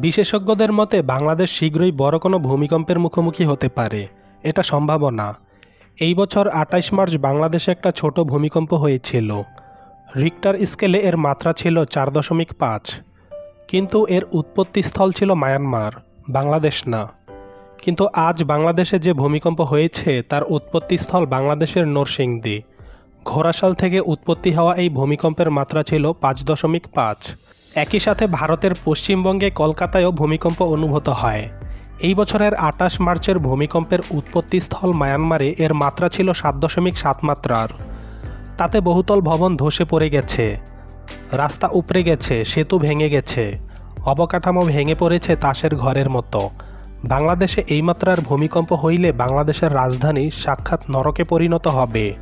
বিশেষজ্ঞদের মতে, বাংলাদেশ শীঘ্রই বড় কোনো ভূমিকম্পের মুখোমুখি হতে পারে। এটা সম্ভাবনা। এই বছর আটাইশ মার্চ বাংলাদেশে একটা ছোট ভূমিকম্প হয়েছিল। রিক্টার স্কেলে এর মাত্রা ছিল চার দশমিক পাঁচ। কিন্তু এর উৎপত্তিস্থল ছিল মায়ানমার, বাংলাদেশ না। কিন্তু আজ বাংলাদেশে যে ভূমিকম্প হয়েছে, তার উৎপত্তিস্থল বাংলাদেশের নরসিংদী। ঘোড়াশাল থেকে উৎপত্তি হওয়া এই ভূমিকম্পের মাত্রা ছিল পাঁচ দশমিক পাঁচ। একই সাথে ভারতের পশ্চিমবঙ্গে কলকাতায়ও ভূমিকম্প অনুভূত হয়। এই বছরের আটাশ মার্চের ভূমিকম্পের উৎপত্তিস্থল মায়ানমারে এর মাত্রা ছিল সাত দশমিক সাত মাত্রার। তাতে বহুতল ভবন ধসে পড়ে গেছে। রাস্তা উপড়ে গেছে, সেতু ভেঙে গেছে। অবকাঠামো ভেঙে পড়েছে তাসের ঘরের মতো। বাংলাদেশে এই মাত্রার ভূমিকম্প হইলে বাংলাদেশের রাজধানী সাক্ষাৎ নরকে পরিণত হবে।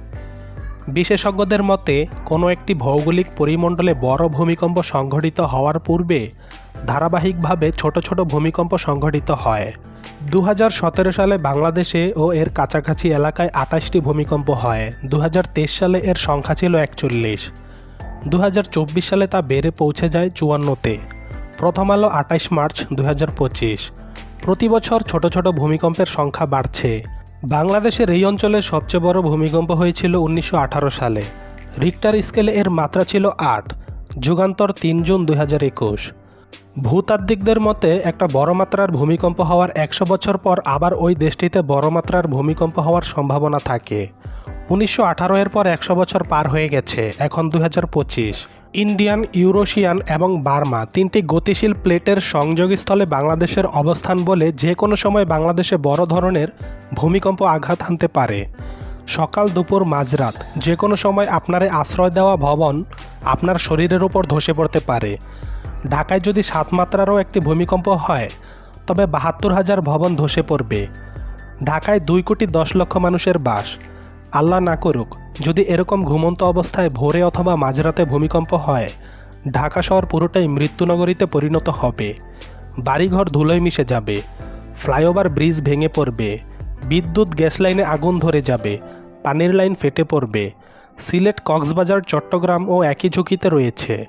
বিশেষজ্ঞদের মতে, কোনো একটি ভৌগোলিক পরিমণ্ডলে বড় ভূমিকম্প সংঘটিত হওয়ার পূর্বে ধারাবাহিকভাবে ছোট ছোট ভূমিকম্প সংঘটিত হয়। দু হাজার সতেরো সালে বাংলাদেশে ও এর কাছাকাছি এলাকায় আটাশটি ভূমিকম্প হয়। দু হাজার তেইশ সালে এর সংখ্যা ছিল একচল্লিশ। দু সালে তা বেড়ে পৌঁছে যায় চুয়ান্নতে। প্রথম আলো আটাইশ মার্চ দু হাজার পঁচিশ। প্রতি বছর ছোট ছোট ভূমিকম্পের সংখ্যা বাড়ছে। বাংলাদেশের এই অঞ্চলে সবচেয়ে বড় ভূমিকম্প হয়েছিল উনিশশো আঠারো সালে। রিক্টার স্কেলে এর মাত্রা ছিল আট, যুগান্তর তিন জুন দু হাজার একুশ। ভূতাত্ত্বিকদের মতে, একটা বড় মাত্রার ভূমিকম্প হওয়ার একশো বছর পর আবার ওই দেশটিতে বড় মাত্রার ভূমিকম্প হওয়ার সম্ভাবনা থাকে। উনিশশো আঠারো এর পর একশো বছর পার হয়ে গেছে, এখন দু হাজার পঁচিশ। ইন্ডিয়ান, ইউরোশিয়ান এবং বার্মা তিনটি গতিশীল প্লেটের সংযোগস্থলে বাংলাদেশের অবস্থান বলে যে কোনো সময় বাংলাদেশে বড় ধরনের ভূমিকম্প আঘাত হানতে পারে। সকাল দুপুর মাঝরাত যে কোনো সময় আপনারে আশ্রয় দেওয়া ভবন আপনার শরীরের উপর ধসে পড়তে পারে। ঢাকায় যদি সাত মাত্রারও একটি ভূমিকম্প হয়, তবে বাহাত্তর হাজার ভবন ধসে পড়বে। ঢাকায় দুই কোটি দশ লক্ষ মানুষের বাস। আল্লাহ না করুক যদি এরকম ঘুমন্ত অবস্থায় ভোরে অথবা মাঝরাতে ভূমিকম্প হয়, ঢাকা শহর পুরোটাই মৃত্যুনগরীতে পরিণত হবে। বাড়িঘর ধুলোয় মিশে যাবে, ফ্লাইওভার ব্রিজ ভেঙে পড়বে, বিদ্যুৎ গ্যাস লাইনে আগুন ধরে যাবে, পানির লাইন ফেটে পড়বে, সিলেট, কক্সবাজার, চট্টগ্রাম ও একই ঝুঁকিতে রয়েছে।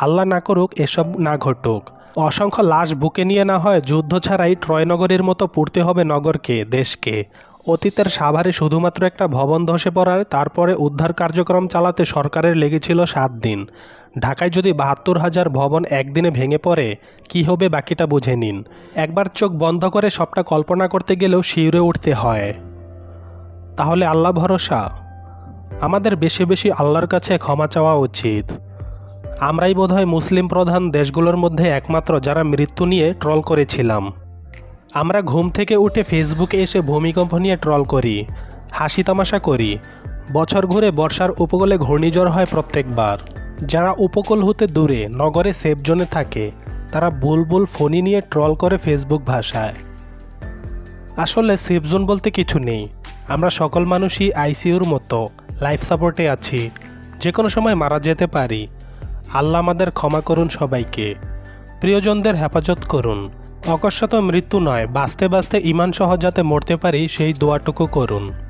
আল্লাহ না করুক, এসব না ঘটুক। অসংখ্য লাশ বুকে নিয়ে না হয় যুদ্ধ ছাড়াই ট্রয়নগরের মতো পড়তে হবে নগরকে, দেশকে। অতীতের সাভারে শুধুমাত্র একটা ভবন ধসে পড়ার, তারপরে উদ্ধার কার্যক্রম চালাতে সরকারের লেগেছিল সাত দিন। ঢাকায় যদি বাহাত্তর হাজার ভবন একদিনে ভেঙে পড়ে, কি হবে বাকিটা বুঝে নিন। একবার চোখ বন্ধ করে সবটা কল্পনা করতে গেলেও শিউরে উঠতে হয়। তাহলে আল্লাহ ভরসা? আমাদের বেশি বেশি আল্লাহর কাছে ক্ষমা চাওয়া উচিত। আমরাই বোধহয় মুসলিম প্রধান দেশগুলোর মধ্যে একমাত্র যারা মৃত্যু নিয়ে ট্রল করেছিলাম। আমরা ঘুম থেকে উঠে ফেসবুকে এসে ভূমিকম্প নিয়ে ট্রল করি, হাসি তামাশা করি। বছর ঘুরে বর্ষার উপকূলে ঘূর্ণিঝড় হয় প্রত্যেকবার। যারা উপকূল হতে দূরে, নগরে সেফ জোনে থাকে, তারা বুলবুল ফোনি নিয়ে ট্রল করে ফেসবুক ভাষায়। আসলে সেফ জোন বলতে কিছু নেই। আমরা সকল মানুষই আইসিইউর মতো লাইফ সাপোর্টে আছি। যে কোনো সময় মারা যেতে পারি। আল্লাহ আমাদের ক্ষমা করুন সবাইকে। প্রিয়জনদের হেফাজত করুন। অকস্মাত মৃত্যু নয় বাঁচতে বাঁচতে ইমানসহ যাতে মরতে পারি সেই দোয়াটুকু করুন।